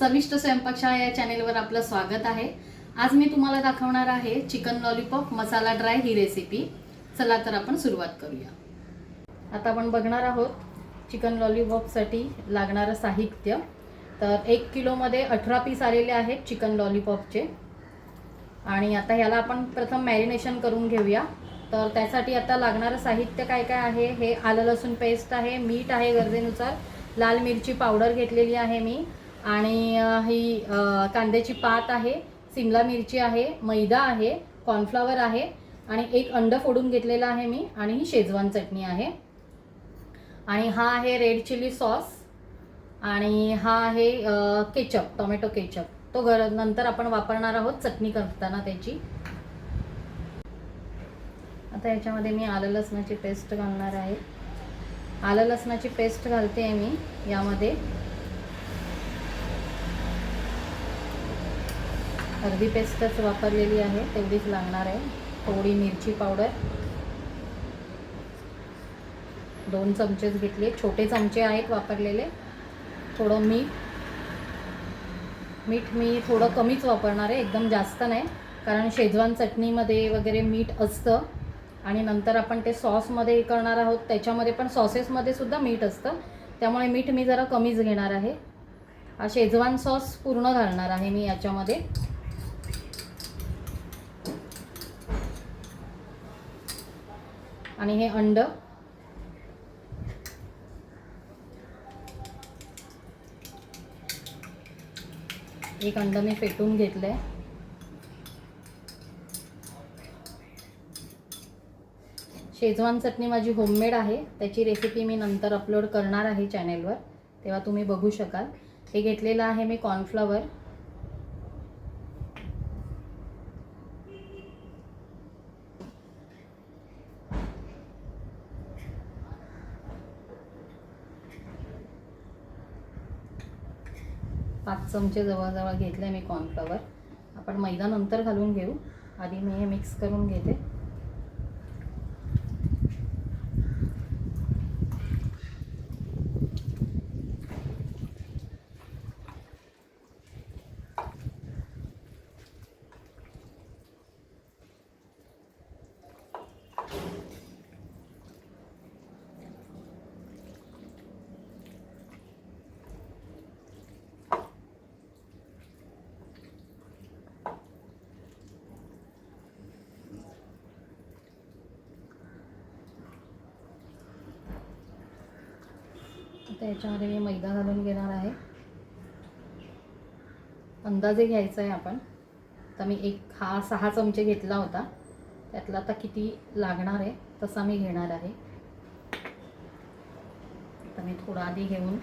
चविष्ट स्वयंपाकशाळा या चॅनेलवर आपलं स्वागत आहे. आज मी तुम्हाला दाखवणार आहे चिकन लॉलीपॉप मसाला ड्राय ही रेसिपी चला तर आपण सुरुवात करूया. आता आपण बघणार आहोत चिकन लॉलीपॉपसाठी लागणारं साहित्य. तर एक किलोमध्ये अठरा पीस आलेले आहेत चिकन लॉलीपॉपचे आणि आता ह्याला आपण प्रथम मॅरिनेशन करून घेऊया. तर त्यासाठी आता लागणारं साहित्य काय काय आहे? हे आलं लसूण पेस्ट आहे मीठ आहे गरजेनुसार. लाल मिरची पावडर घेतलेली आहे मी. आणि ही कांद्याची पात आहे सिमला मिरची आहे मैदा आहे कॉर्नफ्लॉवर आहे आणि एक अंड फोडून घेतलेला आहे मी आणि ही शेजवान चटणी आहे. आणि हा आहे रेड चिली सॉस आणि हा आहे केचप टोमॅटो केचप. तो घर नंतर आपण वापरणार आहोत चटणी करताना त्याची. आता याच्यामध्ये मी आलं लसणाची पेस्ट घालणार आहे. आलं लसणाची पेस्ट घालते आहे मी यामध्ये. अर्धी पेस्टच वापरलेली आहे तेवढीच लागणार आहे. थोडी मिरची पावडर. दोन चमचेच घेतले. छोटे चमचे आहेत वापरलेले. थोडं मीठ. मीठ मी थोडं कमीच वापरणार आहे एकदम जास्त नाही. कारण शेजवान चटणीमध्ये वगैरे मीठ असतं. आणि नंतर आपण ते सॉसमध्ये करणार आहोत. त्याच्यामध्ये पण सॉसेसमध्ये सुद्धा मीठ असतं. त्यामुळे मीठ मी जरा कमीच घेणार आहे. हा शेजवान सॉस पूर्ण घालणार आहे मी याच्यामध्ये. आणि हे अंड. एक अंड मी फेटून घेतलंय. शेजवान चटणी माझी होममेड आहे. त्याची रेसिपी मी नंतर अपलोड करणार आहे चॅनेलवर तेव्हा तुम्ही बघू शकाल. हे घेतलेलं आहे मी कॉर्नफ्लॉवर चमचे जवळजवळ घेतले मी कॉर्नफ्लॉवर आपण मैदा नंतर घालून घेऊ. आधी मी हे मिक्स करून घेते. तर याच्यामध्ये मी मैदा घालून घेणार आहे. अंदाजे घ्यायचा आहे आपण. तर मी एक हा सहा चमचे घेतला होता. त्यातला आता किती लागणार आहे तसा मी घेणार आहे. आता मी थोडा आधी घेऊन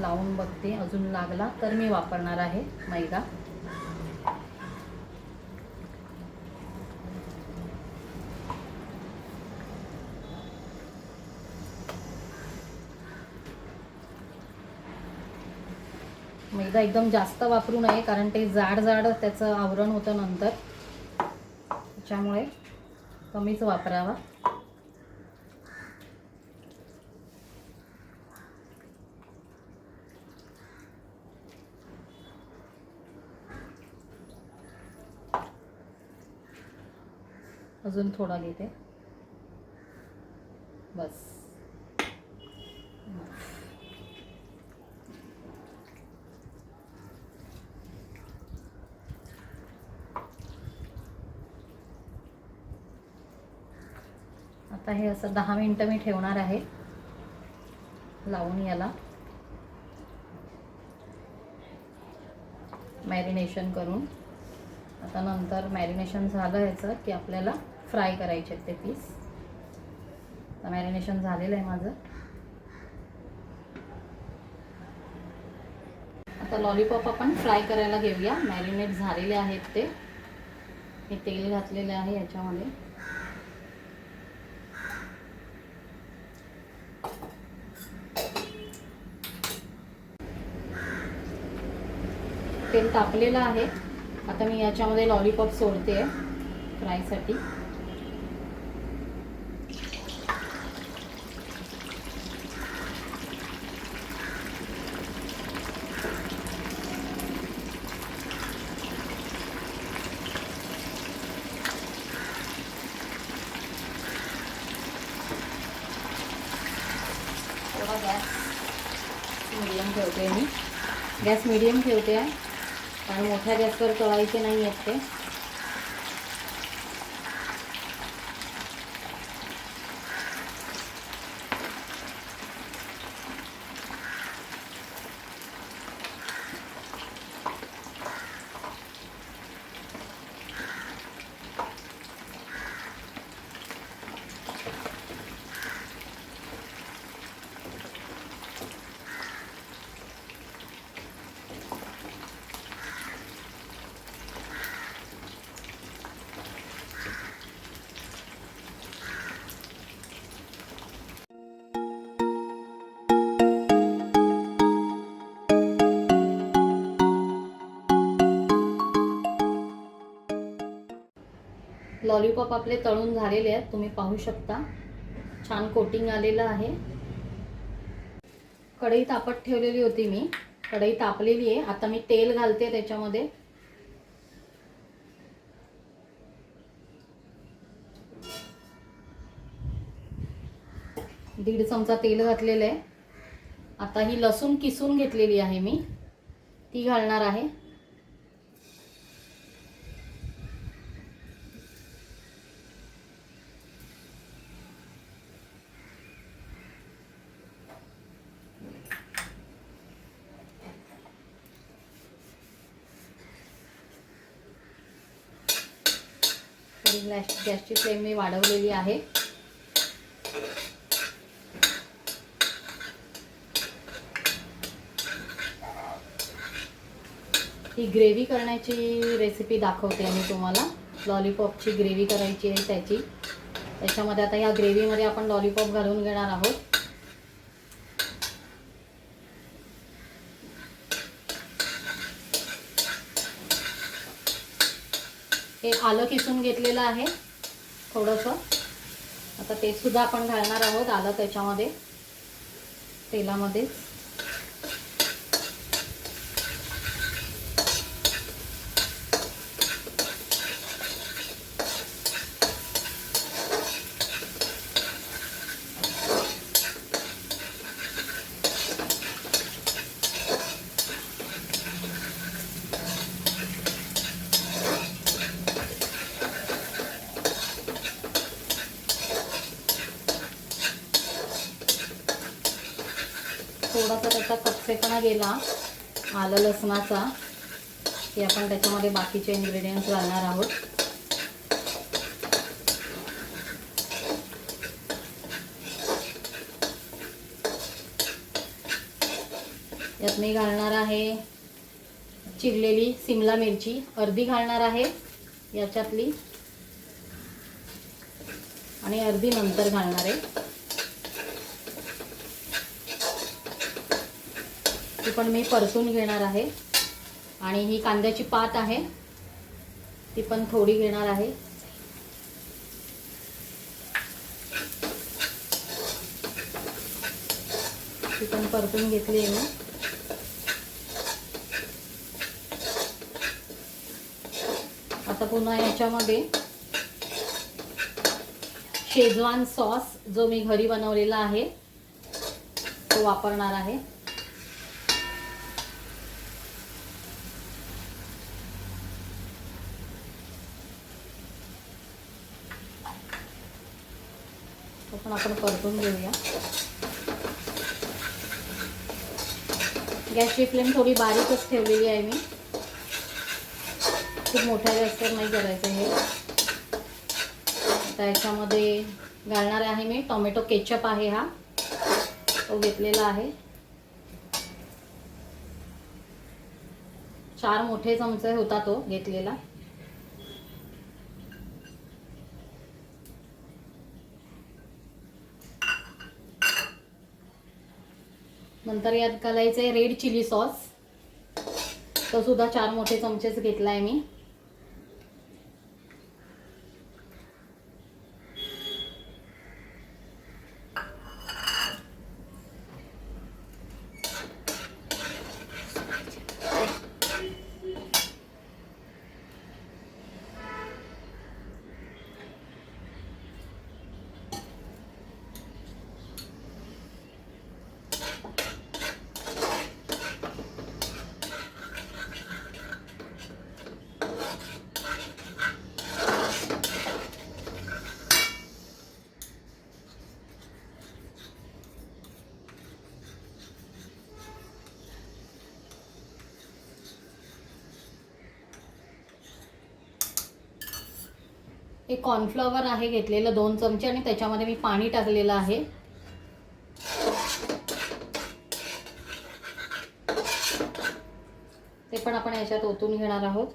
लावून बघते. अजून लागला तर मी वापरणार आहे मैदा. मैदा एकदम जास्त वापरू नये कारण ते जाड जाड त्याचं आवरण होतं नंतर. त्याच्यामुळे कमीच वापरावा. अजून थोडा घेते. बस. आता हे असं दहा मिनटं मी ठेवणार आहे. लावून याला. मॅरिनेशन करून. आता नंतर मॅरिनेशन झालं ह्याचं की आपल्याला फ्राय करायचे आहेत ते पीस आता मॅरिनेशन झालेलं आहे माझं. आता लॉलीपॉप आपण फ्राय करायला घेऊया. मॅरिनेट झालेले आहेत ते. हे तेल घातलेले आहे याच्यामध्ये. तेल तापलेलं आहे. आता मी याच्यामध्ये लॉलीपॉप सोडते फ्रायसाठी. गॅस मीडियम ठेवते मी. गॅस मीडियम ठेवते. आहे आणि मोठ्या गॅसवर तळायचे नाही आहेत ते. लॉलीपॉप आपले तळून झालेले आहेत तुम्ही पाहू शकता. छान कोटिंग आलेलं आहे. कढई तापत ठेवलेली होती मी. कढई तापलेली आहे. आता मी तेल घालते त्याच्यामध्ये. दीड चमचा तेल घातलेलं आहे. आता ही लसूण किसून घेतलेली आहे मी. ती घालणार आहे. आणि गॅस गॅसची फ्लेम मी वाढवलेली आहे. ही ग्रेव्ही करण्याची रेसिपी दाखवते मी तुम्हाला. लॉलीपॉपची ग्रेव्ही करायची आहे त्याची. त्याच्यामध्ये आता या ग्रेव्हीमध्ये आपण लॉलीपॉप घालून घेणार आहोत. हे आलं किसून घेतलेलं आहे थोडंसं. आता ते सुद्धा आपण घालणार आहोत आलं त्याच्यामध्ये तेलामध्येच थोडासा त्याचा कपसेपणा गेला आलं लसणाचा की आपण त्याच्यामध्ये बाकीचे इन्ग्रेडियंट्स घालणार आहोत. यात मी घालणार आहे चिरलेली सिमला मिरची. अर्धी घालणार आहे याच्यातली. आणि अर्धी नंतर घालणार आहे. ती पण मी परतून घेणार आहे. आणि ही कांद्याची पात आहे. ती पण थोडी घेणार आहे. ती पण परतून घेतली आहे मी. आता पुन्हा याच्यामध्ये शेजवान सॉस जो मी घरी बनवलेला आहे तो वापरणार आहे. पण आपण परतून घेऊया. गॅसची फ्लेम थोडी बारीकच ठेवलेली आहे मी. खूप मोठ्या गॅसवर नाही करायचं हे. आता याच्यामध्ये घालणार आहे मी टोमॅटो केचप आहे हा. तो घेतलेला आहे. चार मोठे चमचे होता तो घेतलेला. नंतर यात घालायचं आहे रेड चिली सॉस तो सुद्धा चार मोठे चमचेच घेतला आहे मी. एक कॉर्नफ्लॉवर आहे घेतलेलं दोन चमचे आणि त्याच्यामध्ये मी पाणी टाकलेलं आहे. ते पण आपण याच्यात ओतून घेणार आहोत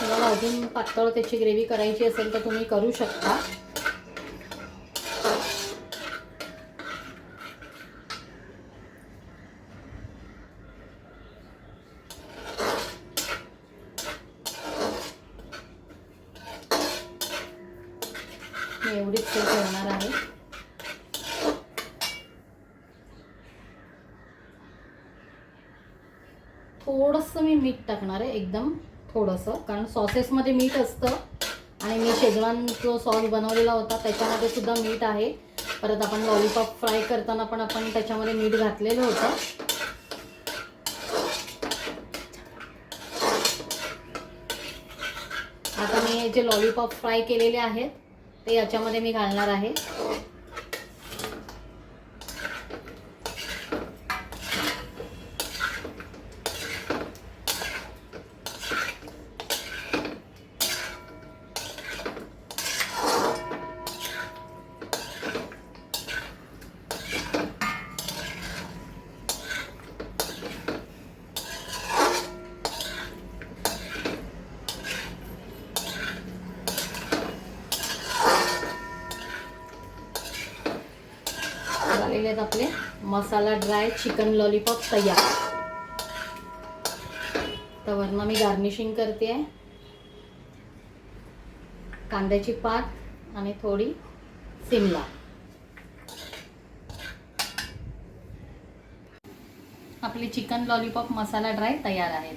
तुम्हाला अजून पातळ त्याची ग्रेव्ही करायची असेल तर तुम्ही करू शकता. एवढीच ते ठेवणार आहे. थोडंसं मी मीठ टाकणार आहे एकदम. थोडंसं. कारण सॉसेसमध्ये मीठ असतं आणि मी शेजवान जो सॉस बनवलेला होता त्याच्यामध्ये सुद्धा मीठ आहे. परत आपण लॉलीपॉप फ्राय करताना पण आपण त्याच्यामध्ये मीठ घातलेलं होतं. आता मी जे लॉलीपॉप फ्राय केलेले आहेत ते याच्यामध्ये मी घालणार आहे. मसाला ड्राय चिकन लॉलीपॉप तयार. तर वरनं मी गार्निशिंग करते. आहे कांद्याची पात आणि थोडी सिमला. आपले चिकन लॉलीपॉप मसाला ड्राय तयार आहेत.